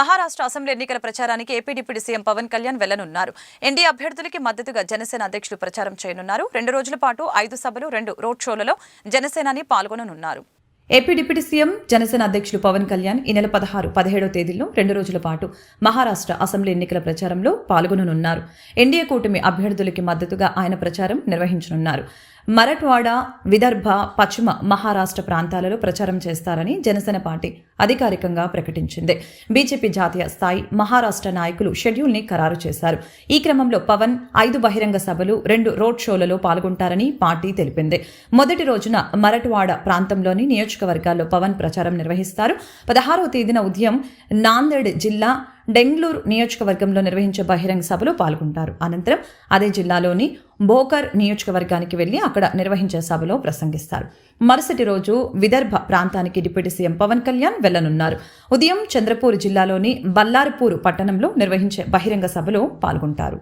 Maharashtra assembly ఎన్నికల ప్రచారానికి AP deputy CM Pawan Kalyan వెళ్ళనున్నారు. NDA అభ్యర్థులకి మద్దతుగా జనసేన అధ్యక్షులు ప్రచారం చేయనున్నారు. రెండు రోజుల పాటు ఐదు సభలు రెండు రోడ్ షోలలో జనసేనాని పాల్గొననున్నారు. ఏపీ డిప్యూటీ సీఎం జనసేన అధ్యక్షులు పవన్ కళ్యాణ్ ఈ నెల పదహారు పదిహేడో తేదీల్లో రెండు రోజుల పాటు మహారాష్ట్ర అసెంబ్లీ ఎన్నికల ప్రచారంలో పాల్గొననున్నారు. ఎన్డీఏ కూటమి అభ్యర్థులకి మద్దతుగా ఆయన ప్రచారం నిర్వహించనున్నారు. మరఠ్వాడ విదర్భ పశ్చిమ మహారాష్ట్ర ప్రాంతాలలో ప్రచారం చేస్తారని జనసేన పార్టీ అధికారికంగా ప్రకటించింది. బీజేపీ జాతీయ స్థాయి మహారాష్ట్ర నాయకులు షెడ్యూల్ని ఖరారు చేశారు. ఈ క్రమంలో పవన్ ఐదు బహిరంగ సభలు రెండు రోడ్ షోలలో పాల్గొంటారని పార్టీ తెలిపింది. మొదటి రోజున మరఠ్వాడ ప్రాంతంలోని నియోజకవర్గాల్లో పవన్ ప్రచారం నిర్వహిస్తారు. పదహారవ తేదీన ఉదయం నాందేడ్ జిల్లా డెంగ్లూరు నియోజకవర్గంలో నిర్వహించే బహిరంగ సభలో పాల్గొంటారు. అనంతరం అదే జిల్లాలోని భోకర్ నియోజకవర్గానికి వెళ్ళి అక్కడ నిర్వహించే సభలో ప్రసంగిస్తారు. మరుసటి రోజు విదర్భ ప్రాంతానికి డిప్యూటీ సీఎం పవన్ కళ్యాణ్ వెళ్ళనున్నారు. ఉదయం చంద్రపూర్ జిల్లాలోని బల్లార్పూర్ పట్టణంలో నిర్వహించే బహిరంగ సభలో పాల్గొంటారు.